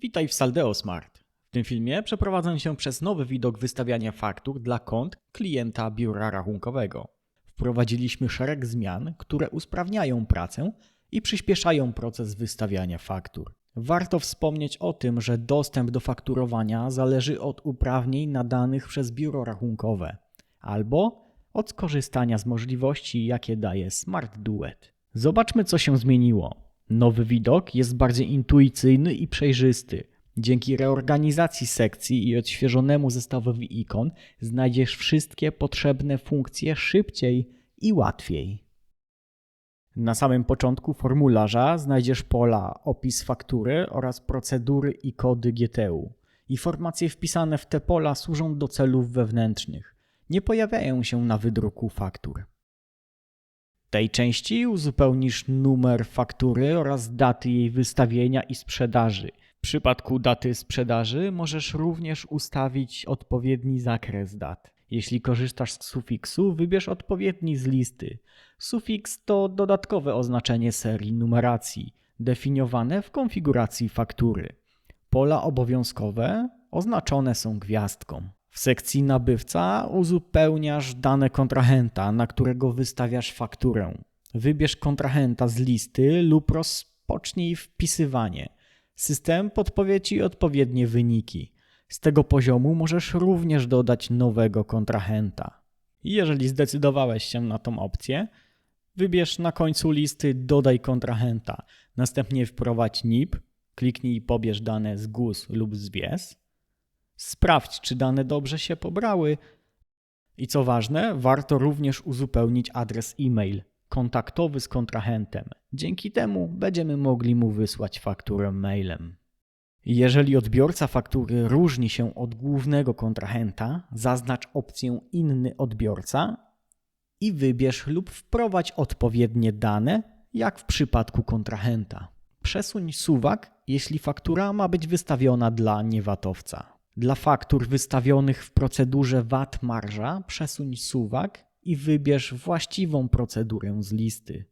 Witaj w Saldeo Smart. W tym filmie przeprowadzę się przez nowy widok wystawiania faktur dla kont klienta biura rachunkowego. Wprowadziliśmy szereg zmian, które usprawniają pracę i przyspieszają proces wystawiania faktur. Warto wspomnieć o tym, że dostęp do fakturowania zależy od uprawnień nadanych przez biuro rachunkowe albo od skorzystania z możliwości, jakie daje Smart Duet. Zobaczmy, co się zmieniło. Nowy widok jest bardziej intuicyjny i przejrzysty. Dzięki reorganizacji sekcji i odświeżonemu zestawowi ikon znajdziesz wszystkie potrzebne funkcje szybciej i łatwiej. Na samym początku formularza znajdziesz pola opis faktury oraz procedury i kody GTU. Informacje wpisane w te pola służą do celów wewnętrznych. Nie pojawiają się na wydruku faktur. Tej części uzupełnisz numer faktury oraz daty jej wystawienia i sprzedaży. W przypadku daty sprzedaży możesz również ustawić odpowiedni zakres dat. Jeśli korzystasz z sufiksu, wybierz odpowiedni z listy. Sufiks to dodatkowe oznaczenie serii numeracji, definiowane w konfiguracji faktury. Pola obowiązkowe oznaczone są gwiazdką. W sekcji nabywca uzupełniasz dane kontrahenta, na którego wystawiasz fakturę. Wybierz kontrahenta z listy lub rozpocznij wpisywanie. System podpowie Ci odpowiednie wyniki. Z tego poziomu możesz również dodać nowego kontrahenta. Jeżeli zdecydowałeś się na tą opcję, wybierz na końcu listy Dodaj kontrahenta. Następnie wprowadź NIP, kliknij Pobierz dane z GUS lub z WIES. Sprawdź, czy dane dobrze się pobrały. I co ważne, warto również uzupełnić adres e-mail kontaktowy z kontrahentem. Dzięki temu będziemy mogli mu wysłać fakturę mailem. Jeżeli odbiorca faktury różni się od głównego kontrahenta, zaznacz opcję Inny odbiorca i wybierz lub wprowadź odpowiednie dane, jak w przypadku kontrahenta. Przesuń suwak, jeśli faktura ma być wystawiona dla niewatowca. Dla faktur wystawionych w procedurze VAT marża przesuń suwak i wybierz właściwą procedurę z listy.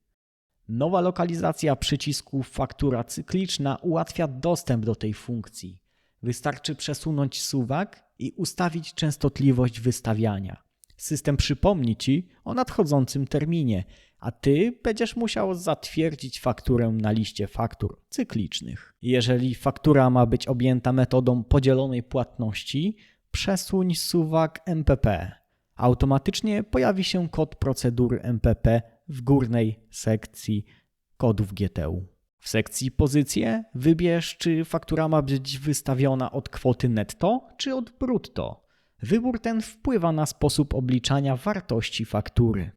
Nowa lokalizacja przycisku Faktura cykliczna ułatwia dostęp do tej funkcji. Wystarczy przesunąć suwak i ustawić częstotliwość wystawiania. System przypomni Ci o nadchodzącym terminie, a Ty będziesz musiał zatwierdzić fakturę na liście faktur cyklicznych. Jeżeli faktura ma być objęta metodą podzielonej płatności, przesuń suwak MPP. Automatycznie pojawi się kod procedury MPP w górnej sekcji kodów GTU. W sekcji pozycje wybierz, czy faktura ma być wystawiona od kwoty netto, czy od brutto. Wybór ten wpływa na sposób obliczania wartości faktury.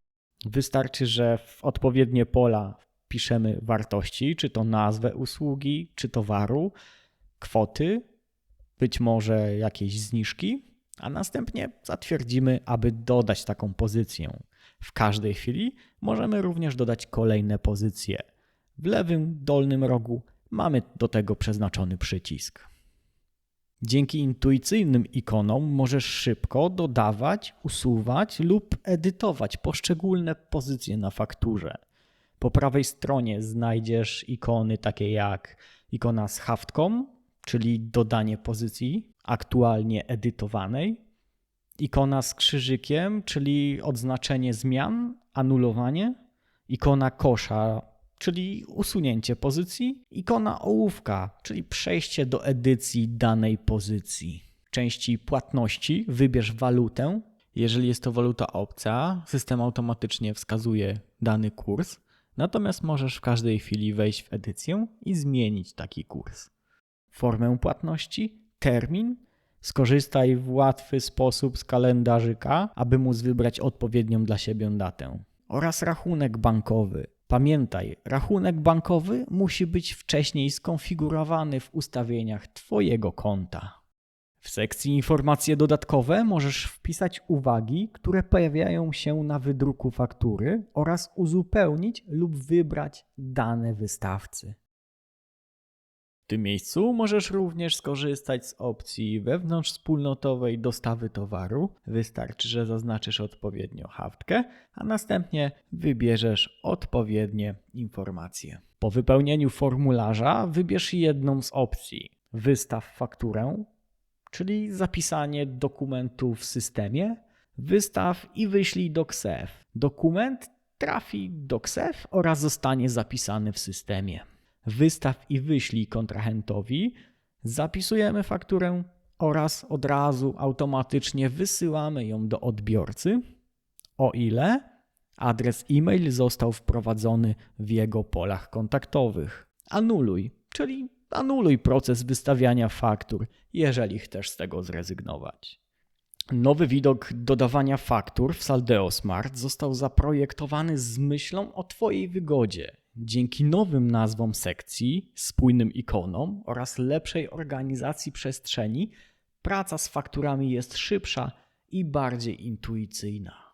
Wystarczy, że w odpowiednie pola wpiszemy wartości, czy to nazwę usługi, czy towaru, kwoty, być może jakieś zniżki, a następnie zatwierdzimy, aby dodać taką pozycję. W każdej chwili możemy również dodać kolejne pozycje. W lewym dolnym rogu mamy do tego przeznaczony przycisk. Dzięki intuicyjnym ikonom możesz szybko dodawać, usuwać lub edytować poszczególne pozycje na fakturze. Po prawej stronie znajdziesz ikony takie jak ikona z haftką, czyli dodanie pozycji aktualnie edytowanej, ikona z krzyżykiem, czyli odznaczenie zmian, anulowanie, ikona kosza, czyli usunięcie pozycji, ikona ołówka, czyli przejście do edycji danej pozycji. Części płatności wybierz walutę. Jeżeli jest to waluta obca, system automatycznie wskazuje dany kurs, natomiast możesz w każdej chwili wejść w edycję i zmienić taki kurs. Formę płatności, termin Skorzystaj w łatwy sposób z kalendarzyka, aby móc wybrać odpowiednią dla siebie datę. Oraz rachunek bankowy. Pamiętaj, rachunek bankowy musi być wcześniej skonfigurowany w ustawieniach Twojego konta. W sekcji informacje dodatkowe możesz wpisać uwagi, które pojawiają się na wydruku faktury oraz uzupełnić lub wybrać dane wystawcy. W tym miejscu możesz również skorzystać z opcji wewnątrzwspólnotowej dostawy towaru. Wystarczy, że zaznaczysz odpowiednio haftkę, a następnie wybierzesz odpowiednie informacje. Po wypełnieniu formularza wybierz jedną z opcji. Wystaw fakturę, czyli zapisanie dokumentu w systemie. Wystaw i wyślij do KSEF. Dokument trafi do KSEF oraz zostanie zapisany w systemie. Wystaw i wyślij kontrahentowi. Zapisujemy fakturę oraz od razu automatycznie wysyłamy ją do odbiorcy, o ile adres e-mail został wprowadzony w jego polach kontaktowych. Anuluj, czyli anuluj proces wystawiania faktur, jeżeli chcesz z tego zrezygnować. Nowy widok dodawania faktur w Saldeo Smart został zaprojektowany z myślą o Twojej wygodzie. Dzięki nowym nazwom sekcji, spójnym ikonom oraz lepszej organizacji przestrzeni, praca z fakturami jest szybsza i bardziej intuicyjna.